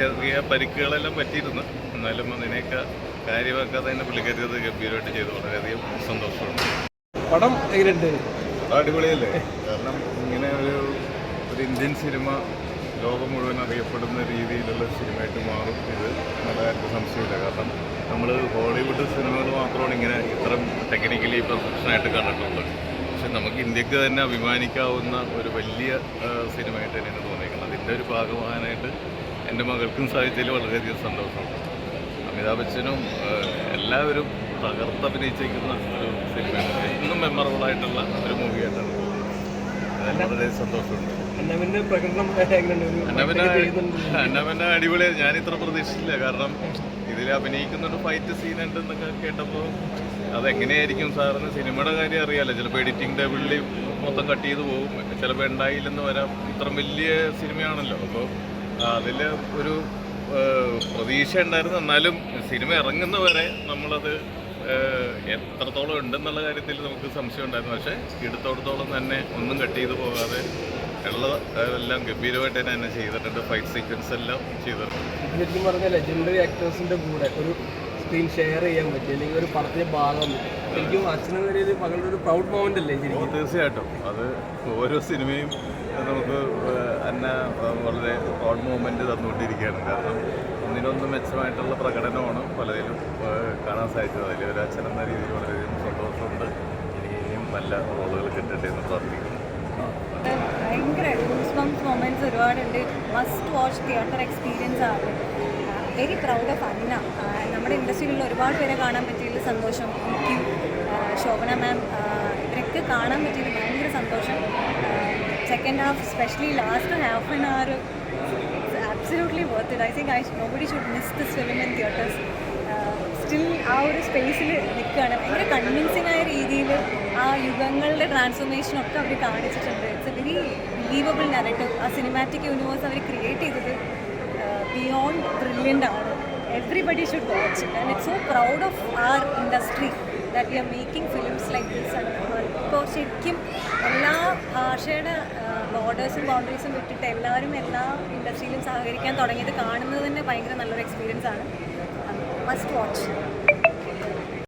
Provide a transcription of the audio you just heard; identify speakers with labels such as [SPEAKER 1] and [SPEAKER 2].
[SPEAKER 1] ചെറിയ പരിക്കുകളെല്ലാം പറ്റിയിരുന്നു. എന്നാലും അതിനെയൊക്കെ കാര്യമാക്കാതെ തന്നെ പുള്ളിക്കാരി അത് ഗംഭീരമായിട്ട് ചെയ്തു. വളരെയധികം സന്തോഷമുണ്ട്.
[SPEAKER 2] പടം എങ്ങനെയുണ്ട്?
[SPEAKER 1] പടം അടിപൊളിയല്ലേ? കാരണം ഇങ്ങനെ ഒരു ഒരു ഇന്ത്യൻ സിനിമ ലോകം മുഴുവൻ അറിയപ്പെടുന്ന രീതിയിലുള്ള സിനിമയായിട്ട് മാറും ഇത് നല്ല സംശയമില്ല. കാരണം നമ്മൾ ഹോളിവുഡ് സിനിമകൾ മാത്രമാണ് ഇങ്ങനെ ഇത്രയും ടെക്നിക്കലി പെർഫെക്ഷനായിട്ട് കണ്ടിട്ടുള്ളത്. പക്ഷെ നമുക്ക് ഇന്ത്യയ്ക്ക് തന്നെ അഭിമാനിക്കാവുന്ന ഒരു വലിയ സിനിമയായിട്ട് തന്നെയാണ് തോന്നിയിരിക്കുന്നത്. അതിന്റെ ഒരു ഭാഗമാകാനായിട്ട് എന്റെ മകൾക്കും സാധിച്ചതിൽ വളരെയധികം സന്തോഷമുണ്ട്. അമിതാഭ് ബച്ചനും എല്ലാവരും എല്ലാവരും തകർത്തഭിനയിച്ചിരിക്കുന്ന ഒരു സിനിമയാണ്. ഇന്നും മെമ്മറബിൾ ആയിട്ടുള്ള ഒരു മൂവിയായിട്ടാണ് വളരെ സന്തോഷമുണ്ട്. അടിപൊളിയാണ് ഞാൻ ഇത്ര പ്രതീക്ഷിച്ചില്ല. കാരണം ഇതിൽ അഭിനയിക്കുന്ന ഒരു ഫൈറ്റ് സീൻ ഉണ്ടെന്നൊക്കെ കേട്ടപ്പോൾ അതെങ്ങനെയായിരിക്കും സാറിന് സിനിമയുടെ കാര്യം അറിയാലോ. ചിലപ്പോൾ എഡിറ്റിംഗ് ടേബിളിൽ മൊത്തം കട്ട് ചെയ്ത് പോകും. ചിലപ്പോൾ ഉണ്ടായില്ലെന്ന് വരാം. ഇത്ര വലിയ സിനിമയാണല്ലോ. അപ്പോൾ അതിൽ ഒരു പ്രതീക്ഷ ഉണ്ടായിരുന്നു. എന്നാലും സിനിമ ഇറങ്ങുന്നവരെ നമ്മളത് എത്രത്തോളം ഉണ്ടെന്നുള്ള കാര്യത്തിൽ നമുക്ക് സംശയം ഉണ്ടായിരുന്നു. പക്ഷേ എടുത്തോടത്തോളം തന്നെ ഒന്നും കട്ട് ചെയ്ത് പോകാതെ ഉള്ള എല്ലാം ഗംഭീരമായിട്ട് തന്നെ തന്നെ ചെയ്തിട്ടുണ്ട്. ഫൈറ്റ് സീക്വൻസ് എല്ലാം ചെയ്തിട്ടുണ്ട്.
[SPEAKER 2] ശരിക്കും പറഞ്ഞ ലെജൻഡറി ആക്ടേഴ്സിന്റെ കൂടെ ഒരു സ്ക്രീൻ ഷെയർ ചെയ്യാൻ പറ്റി. അല്ലെങ്കിൽ ഒരു പടത്തിന്റെ ഭാഗം ശരിക്കും അച്ഛനും വരെ മകളുടെ ഒരു പ്രൗഡ് മൊമെന്റ് അല്ലേ
[SPEAKER 1] തീർച്ചയായിട്ടും. അത് ഓരോ സിനിമയും നമുക്ക് ഏഹ്, വളരെ ഓൺ മൂവ്മെന്റ് തന്നുകൊണ്ടിരിക്കുകയാണ്. കാരണം ഒന്നിനൊന്ന് മെച്ചമായിട്ടുള്ള പ്രകടനമാണ് പലതിലും കാണാൻ സാധിച്ചത്. അതിൽ ഒരു അച്ഛനെന്ന രീതിയിൽ വളരെയധികം സന്തോഷമുണ്ട്. ഇനി ഇനിയും നല്ല റോളുകൾ കിട്ടട്ടെ എന്ന് പ്രാർത്ഥിക്കുന്നു.
[SPEAKER 3] ഭയങ്കര ഗൂസ്ബംസ് മൊമെന്റ്സ് ഒരുപാടുണ്ട്. മസ്റ്റ് വാച്ച് തിയേറ്റർ എക്സ്പീരിയൻസ് ആണ്. വെരി പ്രൗഡ് ഓഫ് അന്ന നമ്മുടെ ഇൻഡസ്ട്രിയിലുള്ള ഒരുപാട് പേരെ കാണാൻ പറ്റിയതിൽ സന്തോഷം. ശോഭന മാം ഇവരൊക്കെ കാണാൻ പറ്റിയതിൽ second half specially last half an hour absolutely worth it I think I nobody should miss this film in theatres still ആ ഒരു സ്പേസിൽ നിൽക്കുകയാണ് ഭയങ്കര കൺവിൻസിങ് ആയ രീതിയിൽ ആ യുഗങ്ങളുടെ ട്രാൻസ്ഫോർമേഷൻ ഒക്കെ അവർ കാണിച്ചിട്ടുണ്ട്. It's a very believable narrative ആ സിനിമാറ്റിക് യൂണിവേഴ്സ് അവർ ക്രിയേറ്റ് ചെയ്തത് ബിയോണ്ട് ബ്രില്യന്റ് ആണ്. Everybody should watch and it's so proud of our industry that we are making films like this ഇപ്പോൾ ശരിക്കും എല്ലാ ഭാഷയുടെ ബോർഡേഴ്സും ബൗണ്ടറീസും വിട്ടിട്ട് എല്ലാവരും എല്ലാ ഇൻഡസ്ട്രിയിലും സഹകരിക്കാൻ തുടങ്ങിയത് കാണുന്നത് തന്നെ ഭയങ്കര നല്ലൊരു എക്സ്പീരിയൻസ് ആണ്. Must watch